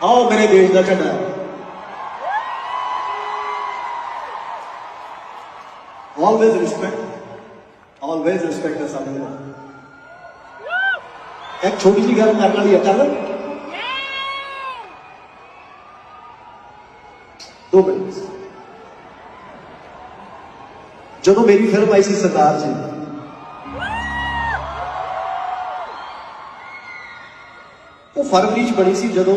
ਆਓ ਮੇਰੇ ਦੇਸ਼ ਦਾ ਝੰਡਾ ਆਲਵੇਜ਼ ਰਿਸਪੈਕਟ ਆਲਵੇਜ਼ ਰਿਸਪੈਕਟ ਹੈ ਸਾਡੇ ਨਾਲ ਇੱਕ ਛੋਟੀ ਜਿਹੀ ਗੱਲ ਕਰਨ ਵਾਲੀ ਹੈ ਕਰ ਦੋ ਮਿੰਟ ਜਦੋਂ ਮੇਰੀ ਫਿਲਮ ਆਈ ਸੀ ਸਰਦਾਰ ਜੀ ਉਹ ਫਰਵਰੀ ਚ ਬਣੀ ਸੀ ਜਦੋਂ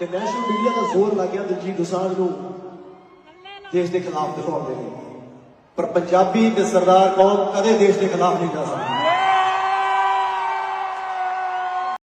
ਤੇ ਨੈਸ਼ਨਲ ਮੀਡੀਆ ਦਾ ਜ਼ੋਰ ਲੱਗ ਗਿਆ ਦਿਲਜੀਤ ਦੋਸਾਂਝ ਨੂੰ। ਦੇਸ਼ ਦੇ ਖਿਲਾਫ ਦਿਖਾਉਣ ਦੇ ਲਈ। ਪਰ ਪੰਜਾਬੀ ਤੇ ਸਰਦਾਰ ਕੌਮ ਕਦੇ ਦੇਸ਼ ਦੇ ਖਿਲਾਫ ਨਹੀਂ ਜਾ ਸਕਦੀ।